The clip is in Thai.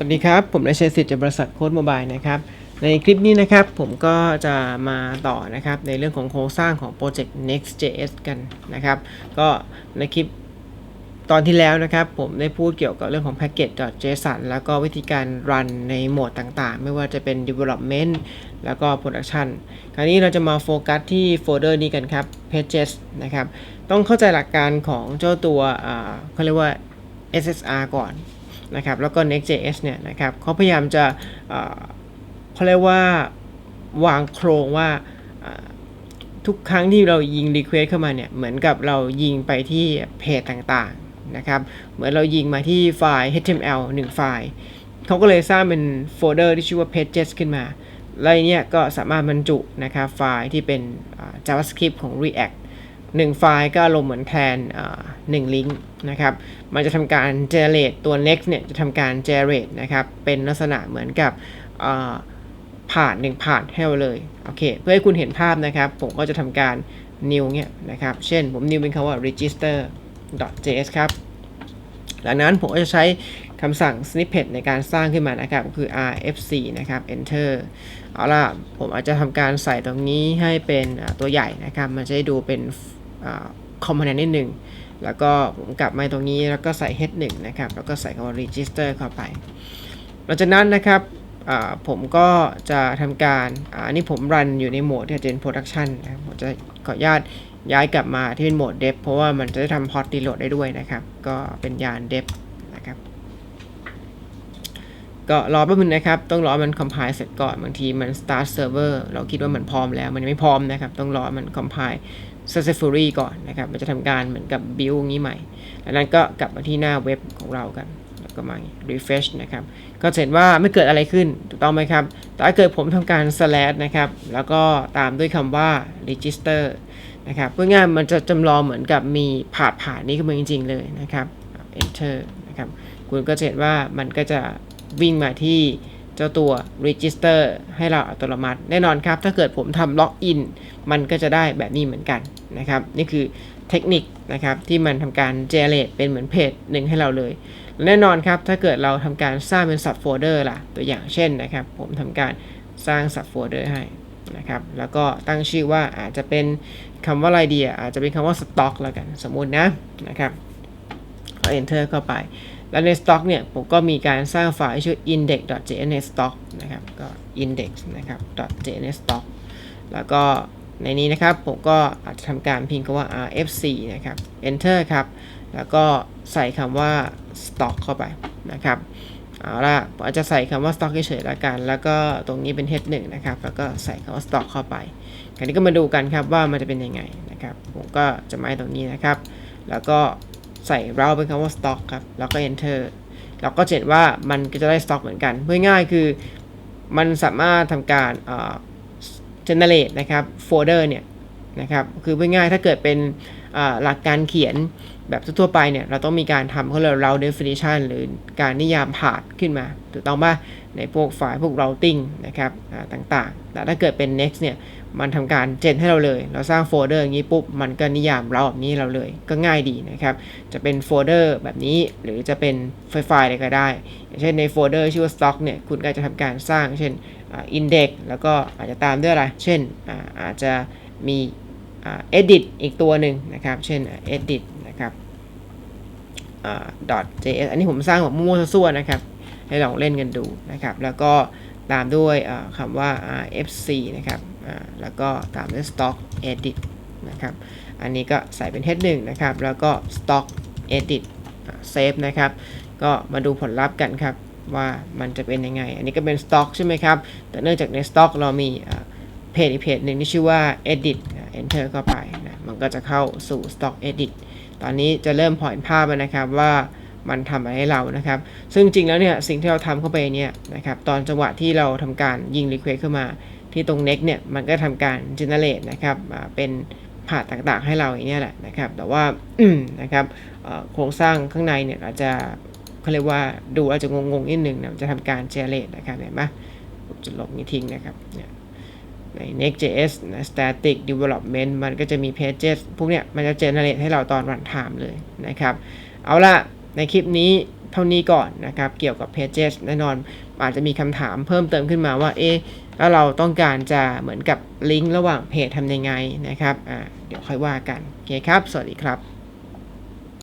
วัสดีครับ ผมนายชัยสิทธิ์จากบริษัทโค้ดโมบายนะครับ ในคลิปนี้นะครับ ผมก็จะมาต่อนะครับ ในเรื่องของโครงสร้างของโปรเจกต์ Next.js กันนะครับ ก็ในคลิปตอนที่แล้วนะครับ ผมได้พูดเกี่ยวกับเรื่องของ package.json แล้วก็วิธีการรันในโหมดต่างๆ ไม่ว่าจะเป็น development แล้วก็ production คราวนี้เราจะมาโฟกัสที่โฟลเดอร์นี้กันครับ pages นะครับ ต้องเข้าใจหลักการของเจ้าตัวเขาเรียกว่า SSR ก่อน นะครับแล้วก็ Next.js เนี่ยนะครับเขาพยายามจะเขาเรียกว่าวางโครงว่าทุกครั้งที่เรายิง Request เข้ามาเนี่ยเหมือนกับเรายิงไปที่เพจต่างๆนะครับเหมือนเรายิงมาที่ไฟล์ HTML 1 ไฟล์เขาก็เลยสร้างเป็นโฟลเดอร์ที่ชื่อว่า pages ขึ้นมา แล้วอันเนี่ยก็สามารถบรรจุนะครับไฟล์ที่เป็น JavaScript ของ React หนึ่งไฟล์ก็ลงเหมือนแทนหนึ่งลิงก์นะครับ มันจะทำการ generate ตัว next เนี่ยจะทำการ generate นะครับ เป็นลักษณะเหมือนกับผ่านหนึ่งผ่านให้เราเลย โอเค เพื่อให้คุณเห็นภาพนะครับ ผมก็จะทำการ new เนี่ยนะครับ เช่นผม new เป็นคำว่า register js ครับ หลังนั้นผมก็จะใช้คำสั่ง snippet ในการสร้างขึ้นมานะครับก็คือ rfc นะครับ enter เอาล่ะ ผมอาจจะทำการใส่ตรงนี้ให้เป็นตัวใหญ่นะครับ มันจะได้ดูเป็น คอมโพเนนต์นิดหนึ่งแล้วก็ผมกลับมาตรงนี้แล้วก็ใส่ head 1นะครับ แล้วก็ใส่คำว่า register เข้าไป หลังจากนั้นนะครับผมก็จะทำการอันนี้ผมรันอยู่ในโหมดที่เป็น production นะผมจะขออนุญาตย้ายกลับมาที่เป็นโหมด dev เพราะว่ามันจะได้ทำ hot reload ได้ด้วยนะครับ ก็เป็นยาน dev นะครับ ก็รอแป๊บนึงนะครับ ต้องรอมัน compile เสร็จก่อน บางทีมัน start server เราคิดว่ามันพร้อมแล้ว มันยังไม่พร้อมนะครับ ต้องรอมัน compile successfully ก่อนนะครับ มันจะทำการเหมือนกับ build งนี้ใหม่แล้วนั้นก็กลับมาที่หน้าเว็บของเรากัน แล้วก็มา refresh นะครับ ก็เห็นว่าไม่เกิดอะไรขึ้น ถูกต้องไหมครับ แต่ถ้าเกิดผมทำการ slash นะครับ แล้วก็ตามด้วยคำว่า register นะครับเพื่อง่ายมันจะจำลองเหมือนกับมีผ่าผ่านนี้ขึ้นมาจริง ๆ เลยนะครับ enter นะครับคุณก็จะเห็นว่ามันก็จะวิ่งมาที่เจ้าตัว register ให้เราอัตโนมัติ แน่นอนครับ ถ้าเกิดผมทำ login มันก็จะได้แบบนี้เหมือนกัน นะครับ นี่คือเทคนิคนะครับที่มันทำการ generate เป็นเหมือนเพจหนึ่งให้เราเลย แน่นอนครับถ้าเกิดเราทำการสร้างเป็น subfolder ล่ะ ตัวอย่างเช่นนะครับ ผมทำการสร้าง subfolder ให้นะครับ แล้วก็ตั้งชื่อว่าอาจจะเป็นคำว่าอะไรดีอะอาจจะเป็นคำว่า stock แล้วกันสมมุตินะนะครับก็ enter เข้าไป แล้วใน stock เนี่ยผมก็มีการสร้างไฟล์ชื่อ index.js stock นะครับก็ index นะครับ .js stock แล้วก็ ในนี้นะครับผมก็อาจจะทำการพิมพ์คำว่า rfc นะครับ enter ครับ แล้วก็ใส่คำว่า stock เข้าไปนะครับเอาล่ะผมอาจจะใส่คำว่า stock เฉยๆแล้วกัน แล้วก็ตรงนี้เป็น head 1นะครับ แล้วก็ใส่คำว่า stock เข้าไปคราวนี้ก็มาดูกันครับว่ามันจะเป็นยังไงนะครับ ผมก็จะมาตรงนี้นะครับ แล้วก็ใส่เราเป็นคำว่า stock ครับ แล้วก็ enter เราก็เห็นว่ามันก็จะได้ stock เหมือนกันเพื่อง่ายคือมันสามารถทำการอ่อ generate นะครับโฟลเดอร์เนี่ย นะครับ คือเพื่อง่ายถ้าเกิดเป็นหลักการเขียนแบบทั่วไปเนี่ย เราต้องมีการทำเขาเรียก route definition หรือการนิยามผานขึ้นมา ถูกต้องป่ะ ในพวกไฟล์พวก routing นะครับต่างๆ แต่ถ้าเกิดเป็น next เนี่ย มันทำการเจนให้เราเลย เราสร้างโฟลเดอร์อย่างนี้ปุ๊บ มันก็นิยามเราแบบนี้เราเลย ก็ง่ายดีนะครับ จะเป็นโฟลเดอร์แบบนี้ หรือจะเป็นไฟล์อะไรก็ได้ อย่างเช่นในโฟลเดอร์ชื่อว่า stock เนี่ย คุณก็จะทำการสร้าง เช่นอ่า index แล้วก็อาจจะตามด้วยอะไร เช่นอาจจะมี edit อีกตัวหนึ่งนะครับ เช่น edit นะครับ .js อันนี้ผมสร้างแบบมั่วซั่วนะครับ ให้ลองเล่นกันดูนะครับ แล้วก็ตามด้วยคำว่า rfc นะครับแล้วก็ตามด้วย stock edit นะครับ อันนี้ก็ใส่เป็น head 1นะครับ แล้วก็ stock edit save นะครับ ก็มาดูผลลัพธ์กันครับ ว่ามันจะเป็นยังไง อันนี้ก็เป็น stock ใช่ไหมครับ แต่เนื่องจากใน stock เรามีเพจอีกเพจหนึ่งที่ชื่อว่า edit enter เข้าไปนะมันก็จะเข้าสู่ stock edit ตอนนี้จะเริ่มพอเห็นภาพแล้วนะครับว่ามันทำอะไรให้เรานะครับ ซึ่งจริงแล้วเนี่ยสิ่งที่เราทำเข้าไปเนี่ยนะครับตอนจังหวะที่เราทำการยิง request เข้ามา ที่ตรง next เนี่ยมันก็ทำการ generate นะครับเป็นผ่าต่างๆให้เราอย่างนี้แหละนะครับ แต่ว่านะครับโครงสร้างข้างในเนี่ยอาจจะเขาเรียกว่าดูอาจจะงงๆนิดนึงนะจะทำการ generate นะครับเห็นไหมผมจะลบนี้ทิ้งนะครับเนี่ย ใน Next.js นะ static development มันก็จะมี pages พวกเนี้ยมันจะ generate ให้เราตอน run time เลยนะครับ เอาละในคลิปนี้เท่านี้ก่อนนะครับ เกี่ยวกับ Pages แน่นอนอาจจะมีคำถามเพิ่มเติมขึ้นมาว่า เอ๊ะแล้วเราต้องการจะเหมือนกับลิงก์ระหว่างเพจทำยังไงนะครับ อ่า เดี๋ยวค่อยว่ากัน โอเคครับ สวัสดีครับ